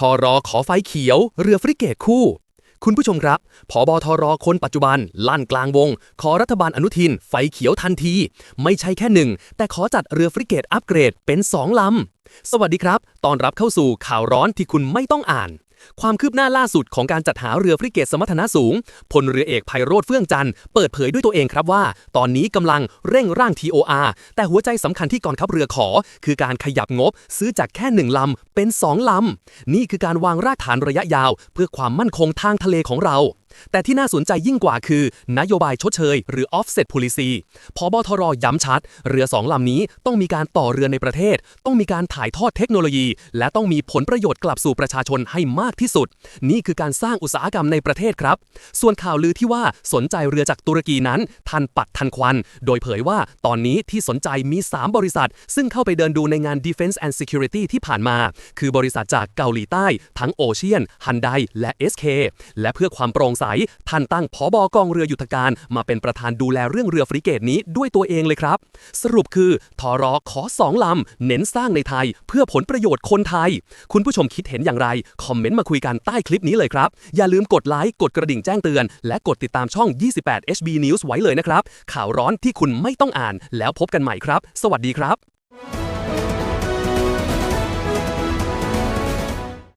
ทอรอขอไฟเขียว เรือฟริเกตคู่ คุณผู้ชมครับผอบอทอรอคนปัจจุบัน ลั่นกลางวง ขอรัฐบาลอนุทิน ไฟเขียวทันที ไม่ใช่แค่หนึ่ง แต่ขอจัดเรือฟริเกตอัปเกรดเป็นสองลำ สวัสดีครับ ตอนรับเข้าสู่ข่าวร้อนที่คุณไม่ต้องอ่าน ความคืบหน้าล่าสุดของการจัดหาเรือฟริเกตสมรรถนะสูง พลเรือเอกไพโรธเฟื่องจันทร์เปิดเผยด้วยตัวเองครับว่า ตอนนี้กำลังเร่งร่าง TOR แต่หัวใจสำคัญที่กองทัพเรือขอ คือการขยับงบซื้อจากแค่หนึ่งลำเป็นสองลำ นี่คือการวางรากฐานระยะยาว เพื่อความมั่นคงทางทะเลของเราแต่ที่น่าสนใจยิ่งกว่าคือ นโยบายชดเชย หรือ offset policy พอบทรย้ำชัด เรือสองลำนี้ต้องมีการต่อเรือในประเทศ ต้องมีการถ่ายทอดเทคโนโลยี และต้องมีผลประโยชน์กลับสู่ประชาชนให้มากากที่สุด นี่คือการสร้างอุตสาหกรรมในประเทศครับ ส่วนข่าวลือที่ว่าสนใจเรือจากตุรกีนั้นทันปัดทันควัน โดยเผยว่าตอนนี้ที่สนใจมี 3 บริษัท ซึ่งเข้าไปเดินดูในงาน Defense and Security ที่ผ่านมา คือบริษัทจากเกาหลีใต้ ทั้งโอเชียนฮันไดและ SK และเพื่อความโปร่งใสท่านตั้งผอบกองเรือยุทธการ มาเป็นประธานดูแลเรื่องเรือฟริเกตนี้ด้วยตัวเองเลยครับ สรุปคือทอรอขอสองลำเน้นสร้างในไทย เพื่อผลประโยชน์คนไทย คุณผู้ชมคิดเห็นอย่างไร คอมเมนต์มาคุยกันใต้คลิปนี้เลยครับ อย่าลืมกดไลค์กดกระดิ่งแจ้งเตือน และกดติดตามช่อง 28 HB News ไว้เลยนะครับ ข่าวร้อนที่คุณไม่ต้องอ่าน แล้วพบกันใหม่ครับ สวัสดีครับ